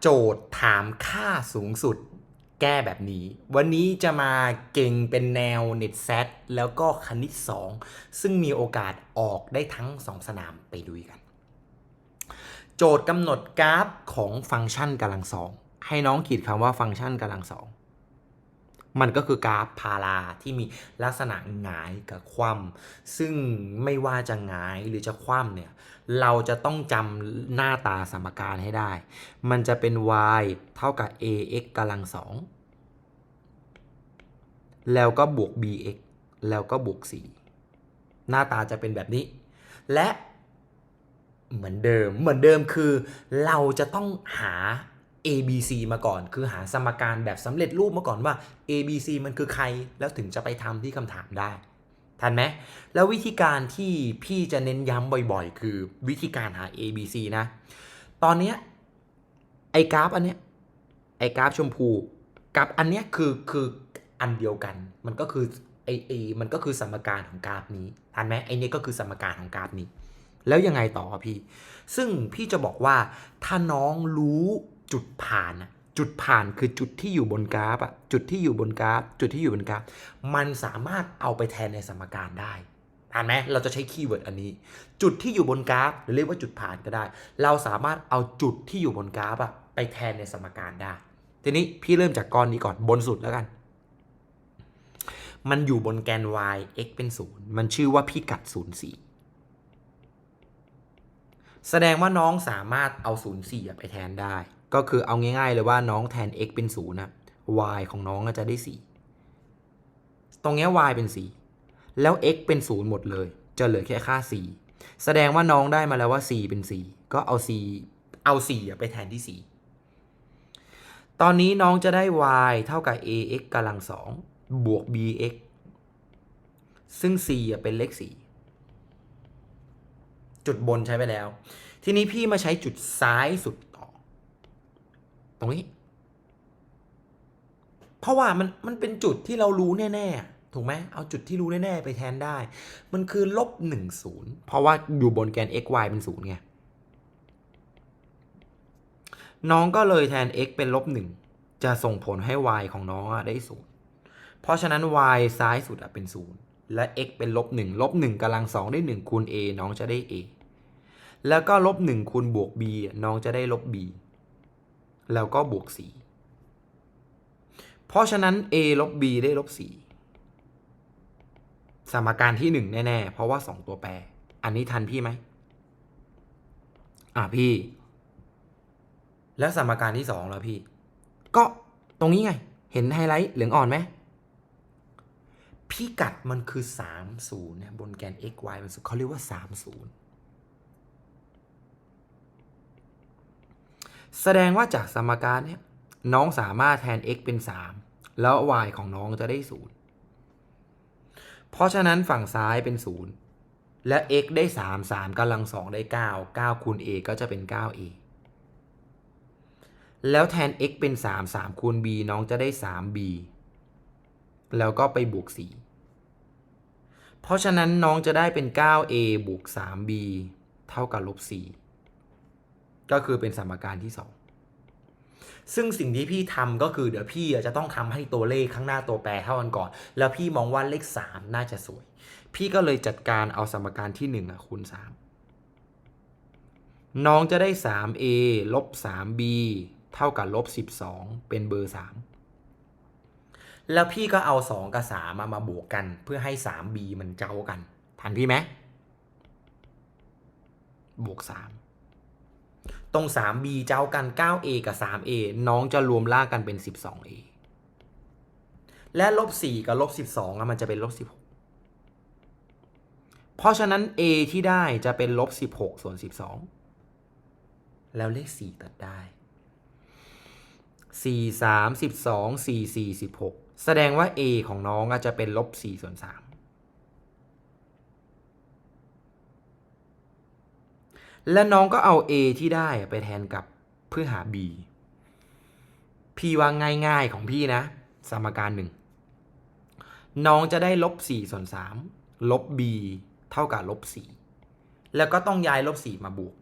โจทย์ถามค่าสูงสุด แก้แบบนี้ วันนี้จะมาเก่งเป็นแนว n e t ซแล้วก็คณิต 2 ซึ่งมีโอกาสออกได้ทั้ง 2 สนามไปดูกัน โจทย์กำหนดกราฟของฟังก์ชันกำลังสองให้น้องขีดคำว่าฟังก์ชันกำลังสอง มันก็คือกราฟพาราที่มีลักษณะหงายกับคว่ำซึ่งไม่ว่าจะหงายหรือจะคว่ำเนี่ย เราจะต้องจำหน้าตาสมการให้ได้ มันจะเป็น y เท่ากับ ax กำลังสองแล้วก็บวก bx แล้วก็บวก 4 หน้าตาจะเป็นแบบนี้ และเหมือนเดิมเหมือนเดิมคือเราจะต้องหา a b c มาก่อน คือหาสมการแบบสำเร็จรูปมาก่อนว่า a b c มันคือใคร แล้วถึงจะไปทำที่คำถามได้ทันไหมแล้ววิธีการที่พี่จะเน้นย้ำบ่อยๆ คือวิธีการหา a b c นะ ตอนเนี้ยไอ้กราฟอันเนี้ยไอ้กราฟชมพูกราฟอันเนี้ยคือคืออันเดียวกัน มันก็คือไอเอมันก็คือสมการของกราฟนี้ทันไหมไอเนี้ยก็คือสมการของกราฟนี้ แล้วยังไงต่อพี่ ซึ่งพี่จะบอกว่าถ้าน้องรู้ จุดผ่านอะจุดผ่านคือจุดที่อยู่บนกราฟอะจุดที่อยู่บนกราฟ จุดที่อยู่บนกราฟ มันสามารถเอาไปแทนในสมการได้ทันไหมเราจะใช้คีย์เวิร์ดอันนี้ จุดที่อยู่บนกราฟ หรือเรียกว่าจุดผ่านก็ได้ เราสามารถเอาจุดที่อยู่บนกราฟอะไปแทนในสมการได้ ทีนี้พี่เริ่มจากก้อนนี้ก่อนบนสุดแล้วกัน มันอยู่บนแกน y x เป็นศูนย์มันชื่อว่าพิกัด 0 4 แสดงว่าน้องสามารถเอา 0 4ไปแทนได้ ก็คือเอาง่ายๆเลยว่าน้องแทน x เป็น0นะ y ของน้องก็จะได้ 4 ตรงนี้ y เป็น 4 แล้ว x เป็น0หมดเลย จะเหลือแค่ค่า 4 แสดงว่าน้องได้มาแล้วว่า 4 เป็น 4 ก็เอา 4 เอา 4 ไปแทนที่ 4 ตอนนี้น้องจะได้ y เท่ากับ ax กำลัง2บวก bx ซึ่ง4อะเป็นเลข 4 จุดบนใช้ไปแล้ว ทีนี้พี่มาใช้จุดซ้ายสุด ตรงนี้ เพราะว่ามันมันเป็นจุดที่เรารู้แน่ๆ ถูกไหมเอาจุดที่รู้แน่ๆ ไปแทนได้ มันคือลบหนึ่งศูนย์เพราะว่าอยู่บนแกน x y เป็นศูนย์ไง น้องก็เลยแทน x เป็นลบหนึ่งจะส่งผลให้ y ของน้องอะได้ศูนย์เพราะฉะนั้น y ซ้ายสุดอะเป็นศูนย์และ x เป็นลบ1ลบ1กำลัง2ได้1คูณ a น้องจะได้ a แล้วก็ลบ1คูณบวก b น้องจะได้ลบ b แล้วก็บวก 4 เพราะฉะนั้น a ลบ b ได้ลบ 4 สมการที่ 1 แน่ ๆ เพราะว่า 2 ตัวแปร อันนี้ทันพี่ไหม อะพี่ แล้วสมการที่ 2 แล้วพี่ ก็ตรงนี้ไง เห็นไฮไลท์เหลืองอ่อนไหมพิกัดมันคือ 30เนี่ยบนแกน x y มันสุดเขาเรียกว่า 30 แสดงว่าจากสมการเนี่ยน้องสามารถแทน x เป็น 3 แล้ว y ของน้องจะได้ 0 เพราะฉะนั้นฝั่งซ้ายเป็น 0 และ x ได้ 3 3กำลัง 2 ได้ 9 9คูณ a ก็จะเป็น 9a แล้วแทน x เป็น 3 3คูณ b น้องจะได้ 3b แล้วก็ไปบวก 4 เพราะฉะนั้นน้องจะได้เป็น 9a บวก 3b เท่ากับลบ4 ก็คือเป็นสมการที่ 2 ซึ่งสิ่งที่พี่ทำก็คือเดี๋ยวพี่จะต้องทำให้ตัวเลขข้างหน้าตัวแปรเท่ากันก่อน แล้วพี่มองว่าเลข 3 น่าจะสวย พี่ก็เลยจัดการเอาสมการที่1อะคูณ 3 น้องจะได้ 3a ลบ 3b เท่ากับลบ 12 เป็นเบอร์ 3 แล้วพี่ก็เอา 2 กับ 3 มามาบวกกัน เพื่อให้ 3b มันเจ้ากัน ทันพี่ไหมบวก 3 ตรง 3b เจ้ากัน 9a กับ 3a น้องจะรวมล่างกันเป็น 12a และลบ 4 กับลบ 12อะมันจะเป็นลบ 16 เพราะฉะนั้น a ที่ได้จะเป็นลบ 16 ส่วน 12 แล้วเลข 4 ตัดได้ 4 3 12 4 4 16 แสดงว่า a ของน้องอาจจะเป็นลบ 4 ส่วน 3 และน้องก็เอา a ที่ได้ไปแทนกับเพื่อหา b พี่ว่าง่ายๆของพี่นะ สมการหนึ่งน้องจะได้ลบ4ส่วน3ลบ b เท่ากับลบ4แล้วก็ต้องย้ายลบ4มาบวก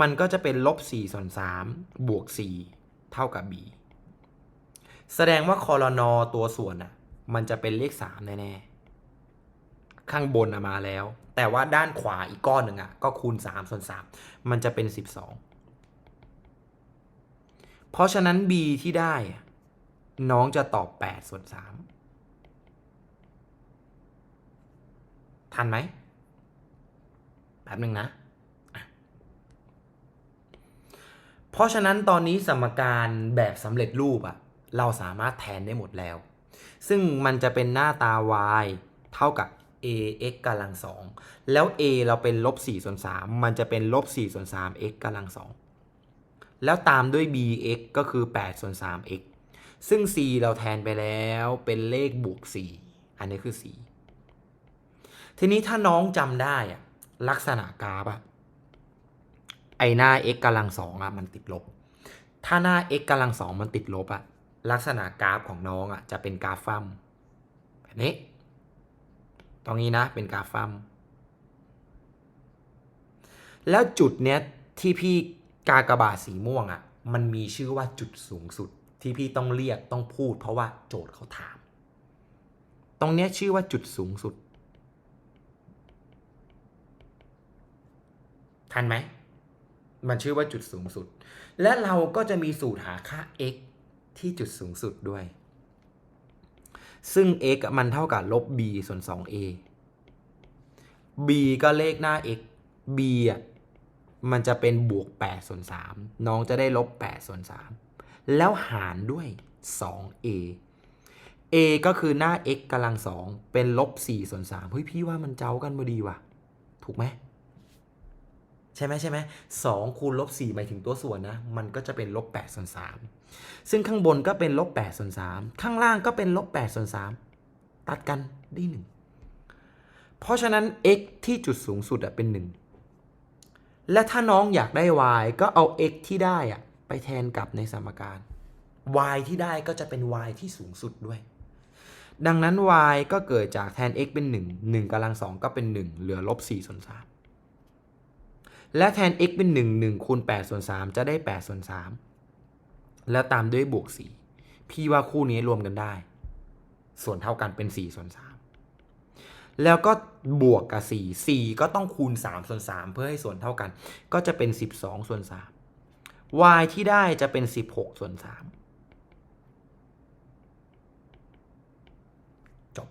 มันก็จะเป็นลบ4ส่วน3บวก4เท่ากับ b แสดงว่าคอรนอตัวส่วนอะ มันจะเป็นเลข3แน่ๆ ข้างบนมาแล้ว แต่ว่าด้านขวาอีกก้อนหนึ่งอะก็คูณ3ส่วน3มันจะเป็น 12 เพราะฉะนั้น b ที่ได้ น้องจะตอบ8ส่วน3ทันไหมแป๊บหนึ่งนะ เพราะฉะนั้นตอนนี้สมการแบบสำเร็จรูปอะเราสามารถแทนได้หมดแล้ว ซึ่งมันจะเป็นหน้าตา y เท่ากับ ax กำลังสองแล้ว a เราเป็นลบ4ส่วน3มันจะเป็นลบ4ส่วน3 x กำลังสองแล้วตามด้วย bx ก็คือ8ส่วน3 x ซึ่ง c เราแทนไปแล้วเป็นเลขบวก 4 อันนี้คือ c ทีนี้ถ้าน้องจำได้อะลักษณะกราฟอะไอหน้า x กำลังสองอะมันติดลบ ถ้าหน้า x กำลังสองมันติดลบอะลักษณะกราฟของน้องอะจะเป็นกราฟฟัมแบบนี้ ตรงนี้นะเป็นกราฟฟัมแล้วจุดเนี้ยที่พี่กากบาทสีม่วงอะมันมีชื่อว่าจุดสูงสุดที่พี่ต้องเรียกต้องพูดเพราะว่าโจทย์เขาถาม ตรงเนี้ยชื่อว่าจุดสูงสุด ทันไหม มันชื่อว่าจุดสูงสุด และเราก็จะมีสูตรหาค่า x ที่จุดสูงสุดด้วย ซึ่ง x อะมันเท่ากับลบ b ส่วน 2a b ก็เลขหน้า x b อะมันจะเป็นบวก 8 ส่วน 3 น้องจะได้ลบ 8 ส่วน 3 แล้วหารด้วย 2a a ก็คือหน้า x กำลัง 2 เป็นลบ 4 ส่วน 3 เฮ้ยพี่ว่ามันเจ้ากันพอดีว่ะ ถูกไหม ช่ไหมใช่ไหมสองคูณลบสี่หมายถึงตัวส่วนนะ มันก็จะเป็นลบแปดส่วนสามซึ่งข้างบนก็เป็นลบแปดส่วนสามข้างล่างก็เป็นลบแปดส่วนสามตัดกันได้หนึ่งเพราะฉะนั้น x ที่จุดสูงสุดอะเป็นหนึ่งและถ้าน้องอยากได้ y ก็เอา x ที่ได้อะไปแทนกับในสมการ y ที่ได้ก็จะเป็น y ที่สูงสุดด้วย ดังนั้น y ก็เกิดจากแทน x เป็น 1 1กำลัง2ก็เป็น 1 เหลือลบ4ส่วน3 และแทน x เป็น 1 1คูณ8ส่วน3จะได้8ส่วน3แล้วตามด้วยบวก 4 พี่ว่าคู่นี้รวมกันได้ ส่วนเท่ากันเป็น 4 ส่วน 3 แล้วก็บวกกับ 4 4 ก็ต้องคูณ 3 ส่วน 3 เพื่อให้ส่วนเท่ากัน ก็จะเป็น 12 ส่วน 3 y ที่ได้จะเป็น 16 ส่วน3จบ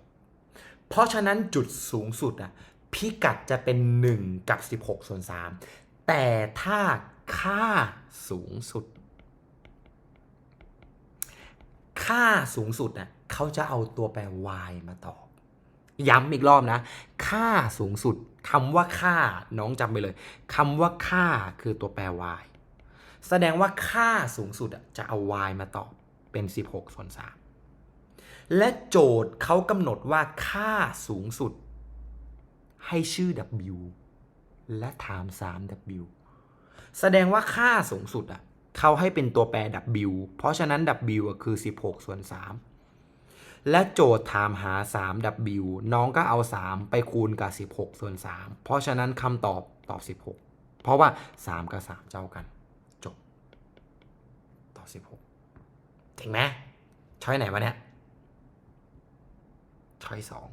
เพราะฉะนั้นจุดสูงสุดอะ พิกัดจะเป็น 1 กับ 16 ส่วน 3 แต่ถ้าค่าสูงสุด ค่าสูงสุดน่ะเขาจะเอาตัวแปร y มาตอบ ย้ำอีกรอบนะ ค่าสูงสุดคำว่าค่าน้องจำไปเลยคำว่าค่าคือตัวแปร y แสดงว่าค่าสูงสุดจะเอา y มาตอบเป็น 16 ส่วน 3 และโจทย์เขากำหนดว่าค่าสูงสุด ให้ชื่อ w และ time 3 w แสดงว่าค่าสูงสุดอะเขาให้เป็นตัวแปร w เพราะฉะนั้น w คือ 16 ส่วน 3 และโจทย์ถามหา 3w น้องก็เอา 3 ไปคูณกับ 16 ส่วน 3 เพราะฉะนั้นคำตอบตอบ 16 เพราะว่า 3 กับ 3 เจ้ากัน จบ ตอบ 16เจ๋งไหมช้อยไหนวะเนี่ยช้อยสอง